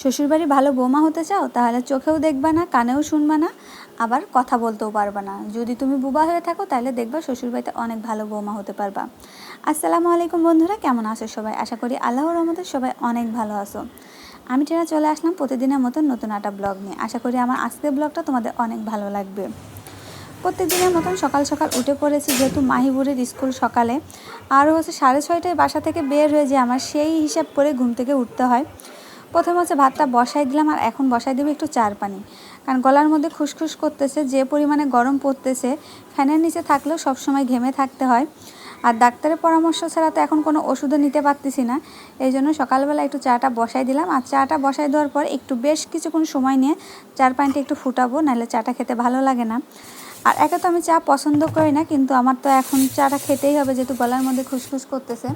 শ্বশুরবাড়ি ভালো বৌমা হতে চাও, তাহলে চোখেও দেখবা না, কানেও শুনবা না, আবার কথা বলতেও পারবা না। যদি তুমি বুবা হয়ে থাকো, তাহলে দেখবা শ্বশুরবাড়িতে অনেক ভালো বৌমা হতে পারবা। আসসালামু আলাইকুম বন্ধুরা, কেমন আছো সবাই? আশা করি আল্লাহর রহমতে সবাই অনেক ভালো আছো। আমি টেরা চলে আসলাম প্রতিদিনের মতন নতুন একটা ব্লগ নিয়ে। আশা করি আমার আজকের ব্লগটা তোমাদের অনেক ভালো লাগবে। প্রত্যেক দিনের মতন সকাল সকাল উঠে পড়েছি, যেহেতু মাহিবুরের স্কুল সকালে। আরও হচ্ছে সাড়ে ছয়টায় বাসা থেকে বের হয়ে যে আমার সেই হিসাব করে ঘুম থেকে উঠতে হয়। প্রথমে হচ্ছে ভাতটা বসাই দিলাম আর এখন বসাই দেবো একটু চার পানি। কারণ গলার মধ্যে খুসখুস করতেছে, যে পরিমাণে গরম পড়তেছে, ফ্যানের নিচে থাকলেও সবসময় ঘেমে থাকতে হয়। আর ডাক্তারের পরামর্শ ছাড়া তো এখন কোনো ওষুধও নিতে পারতেছি না। এই জন্য সকালবেলা একটু চাটা বসাই দিলাম। আর চাটা বসাই দেওয়ার পর একটু বেশ কিছুক্ষণ সময় নিয়ে চার পানিটা একটু ফুটাবো, নাহলে চাটা খেতে ভালো লাগে না। আর একে তো আমি চা পছন্দ করি না, কিন্তু আমার তো এখন চাটা খেতেই হবে, যেহেতু গলার মধ্যে খুসখুস করতেছে।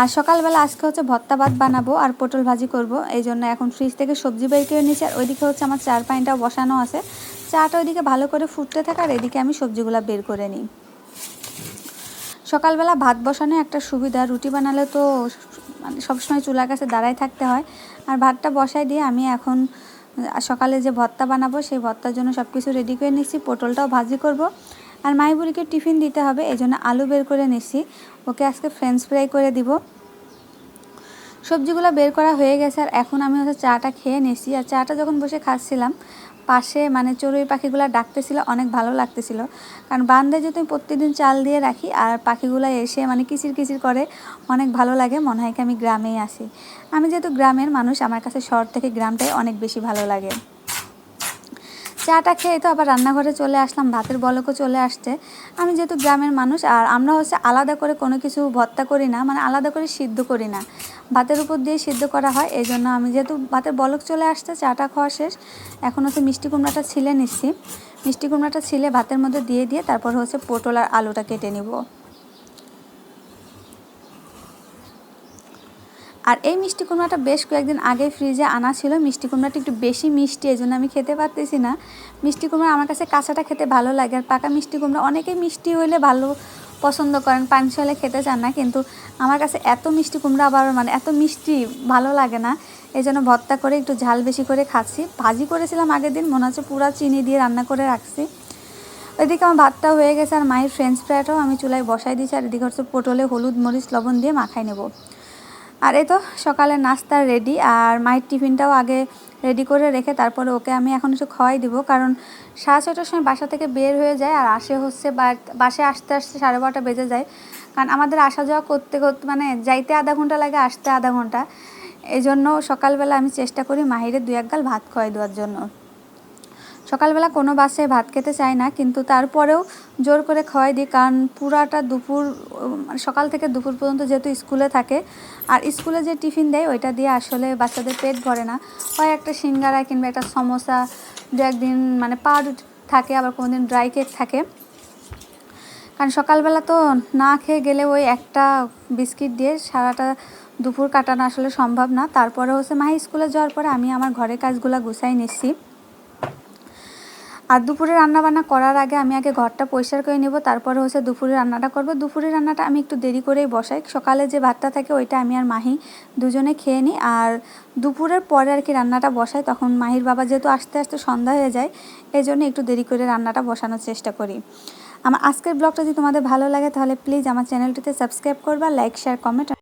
আর সকালবেলা আজকে হচ্ছে ভর্তা ভাত বানাবো আর পটল ভাজি করব। এই জন্য এখন ফ্রিজ থেকে সবজি বের করে নিয়েছি আর ওইদিকে হচ্ছে আমার চার পানিটাও বসানো আছে। চাটা ওইদিকে ভালো করে ফুটতে থাকে আর এদিকে আমি সবজিগুলো বের করে নিই। সকালবেলা ভাত বসানো একটা সুবিধা, রুটি বানালে তো মানে সবসময় চুলার কাছে দাঁড়ায় থাকতে হয়। আর ভাতটা বসাই দিয়ে আমি এখন সকালে যে ভর্তা বানাবো সেই ভর্তার জন্য সব কিছু রেডি করে নিচ্ছি, পটলটাও ভাজি করব। আর মাইবুড়িকে টিফিন দিতে হবে, এই জন্য আলু বের করে নিচ্ছি ওকে আজকে ফ্রেঞ্চ ফ্রাই করে দিব। সবজিগুলো বের করা হয়ে গেছে, আর এখন আমি হচ্ছে চাটা খেয়ে নিয়েছি আর চাটা যখন বসে খাচ্ছিলাম, পাশে মানে চড়ুই পাখিগুলো ডাকতেছিল, অনেক ভালো লাগতেছিল। কারণ বান্ধে যদি আমি প্রতিদিন চাল দিয়ে রাখি, আর পাখিগুলো এসে মানে কিচির কিচির করে, অনেক ভালো লাগে, মনে হয় কি আমি গ্রামেই আসি আমি যেহেতু গ্রামের মানুষ, আমার কাছে শহর থেকে গ্রামটাই অনেক বেশি ভালো লাগে। চাটা খেয়ে তো আবার রান্নাঘরে চলে আসলাম, ভাতের বলকও চলে আসছে। আমি যেহেতু গ্রামের মানুষ, আর আমরা হচ্ছে আলাদা করে কোনো কিছু ভর্তা করি না মানে আলাদা করে সিদ্ধ করি না। ভাতের উপর দিয়ে সিদ্ধ করা হয় এই জন্য আমি যেহেতু ভাতের বলক চলে আসছে, চাটা খাওয়া শেষ। এখন হচ্ছে মিষ্টি কুমড়াটা ছিলে নিচ্ছি। মিষ্টি কুমড়াটা ছিলে ভাতের মধ্যে দিয়ে দিয়ে, তারপর হচ্ছে পটল আর আলুটা কেটে নিব। আর এই মিষ্টি কুমড়াটা বেশ কয়েকদিন আগে ফ্রিজে আনা ছিল। মিষ্টি কুমড়াটা একটু বেশি মিষ্টি এই জন্য আমি খেতে পারতেছি না। মিষ্টি কুমড়া আমার কাছে কাঁচাটা খেতে ভালো লাগে আর পাকা মিষ্টি কুমড়া অনেকেই মিষ্টি হইলে ভালো পছন্দ করেন পানি হলে খেতে চান না, কিন্তু আমার কাছে এত মিষ্টি কুমড়া আবার মানে এত মিষ্টি ভালো লাগে না এই জন্য ভর্তা করে একটু ঝাল বেশি করে খাচ্ছি। ভাজি করেছিলাম আগের দিন, মনে হচ্ছে পুরা চিনি দিয়ে রান্না করে রাখছি। ওইদিকে আমার ভাতটা হয়ে গেছে আর মায়ের ফ্রেঞ্চ ফ্রাইটাও আমি চুলায় বসাই দিয়েছি, আর এদিকে হচ্ছে পটলে হলুদ মরিচ লবণ দিয়ে মাখাই নেব। আর এই তো সকালে নাস্তা রেডি আর মায়ের টিফিনটাও আগে রেডি করে রেখে তারপরে ওকে আমি এখন একটু খাওয়াই দিব। কারণ সাড়ে ছটার সময় বাসা থেকে বের হয়ে যায়, আর আসে হচ্ছে বাসে আসতে আসতে সাড়ে বারোটা বেজে যায়। কারণ আমাদের আসা যাওয়া করতে করতে মানে যাইতে আধা ঘণ্টা লাগে, আসতে আধা ঘণ্টা। এই জন্য সকালবেলা আমি চেষ্টা করি মাহিরে দু এক গাল ভাত খাওয়াই দেওয়ার জন্য। সকালবেলা কোনো বাসে ভাত খেতে চায় না, কিন্তু তারপরেও জোর করে খাওয়াই দিই, কারণ পুরাটা দুপুর মানে সকাল থেকে দুপুর পর্যন্ত যেহেতু স্কুলে থাকে, আর স্কুলে যে টিফিন দেয় ওইটা দিয়ে আসলে বাচ্চাদের পেট ভরে না। হয় একটা সিঙ্গারা কিংবা একটা সমোসা, দু একদিন মানে পাউরুটি থাকে, আবার কোনো দিন ড্রাই কেক থাকে। কারণ সকালবেলা তো না খেয়ে গেলে ওই একটা বিস্কিট দিয়ে সারাটা দুপুর কাটানো আসলে সম্ভব না। তারপরে হচ্ছে মাহি স্কুলে যাওয়ার পরে আমি আমার ঘরের কাজগুলো গুছাই নিচ্ছি। আর দুপুরে রান্নাবান্না করার আগে আমি আগে ঘরটা পরিষ্কার করে নেব, তারপরে হচ্ছে দুপুরে রান্নাটা করব। দুপুরের রান্নাটা আমি একটু দেরি করেই বসাই। সকালে যে ভাতটা থাকে ওইটা আমি আর মাহি দুজনে খেয়ে নিই। আর দুপুরের পরে আর কি রান্নাটা বসাই, তখন মাহির বাবা যেহেতু আস্তে আস্তে সন্ধ্যা হয়ে যায় এই জন্য একটু দেরি করে রান্নাটা বসানোর চেষ্টা করি। আমার আজকের ব্লগটা যদি তোমাদের ভালো লাগে তাহলে প্লিজ আমার চ্যানেলটিতে সাবস্ক্রাইব করবা লাইক শেয়ার কমেন্ট